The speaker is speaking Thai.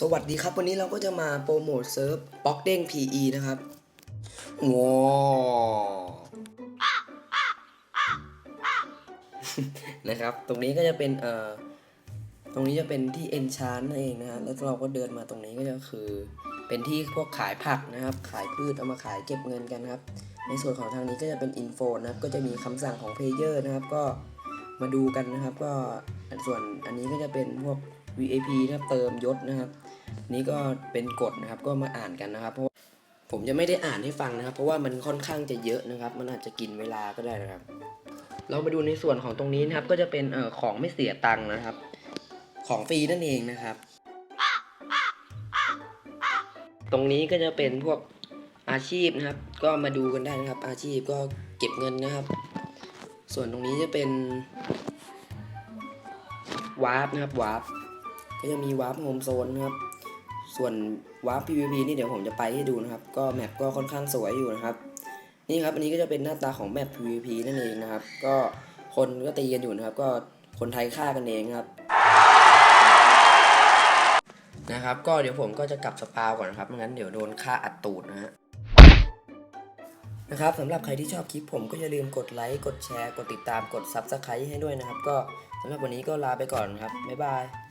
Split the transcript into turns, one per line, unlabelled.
สวัสดีครับ วันนี้เราก็จะมาโปรโมทเซิร์ฟบ็อกเด้ง PE นะครับว้าวนะครับ ตรงนี้ก็จะเป็นเอ่อตรงนี้จะเป็นที่เอนชานนั่นเองนะฮะแล้วเราก็เดินมาตรงนี้ก็จะคือ เป็นที่พวกขายผักนะครับ ขายพืชเอามาขายเก็บเงินกันครับ ในส่วนของทางนี้ก็จะเป็นอินโฟนะครับ ก็จะมีคำสั่งของเพลเยอร์นะครับ ก็มาดูกันนะครับ ก็ส่วนอันนี้ก็จะเป็นพวก VIP นะครับเติมยศนะครับ นี่ก็เป็นกฎนะครับก็มาอ่านกันนะครับ เพราะผมจะไม่ได้อ่านให้ฟังนะครับ เพราะว่ามันค่อนข้างจะเยอะนะครับ มันอาจจะกินเวลาก็ได้นะครับ เรามาดูในส่วนของตรงนี้นะครับ ก็จะเป็นเอ่อของไม่เสียตังค์นะครับ ของฟรีนั่นเองนะครับ ตรงนี้ก็จะเป็นพวกอาชีพนะครับ ก็มาดูกันได้นะครับ อาชีพก็เก็บเงินนะครับ ส่วนตรงนี้จะเป็นวาร์ปนะครับวาร์ป ก็จะมีวาร์ปโฮมโซนนะครับ ส่วนวาร์ป PVP นี่เดี๋ยวผมจะไปให้ดูนะครับ ก็แมปก็ค่อนข้างสวยอยู่นะครับ นี่ครับอันนี้ก็จะเป็นหน้าตาของแมป PVP นั่นเองนะครับ ก็คนก็ตีกันอยู่นะครับ ก็คนไทยฆ่ากันเองครับ นะครับ ก็เดี๋ยวผมก็จะกลับสปาวก่อนนะครับไม่งั้นเดี๋ยวโดนฆ่าอัดตูดนะฮะนะครับสำหรับใครที่ชอบคลิปผมก็อย่าลืมกดไลค์กดแชร์ กดติดตามกด Subscribe ให้ด้วยนะครับ ก็สำหรับวันนี้ก็ลาไปก่อนครับ บ๊ายบาย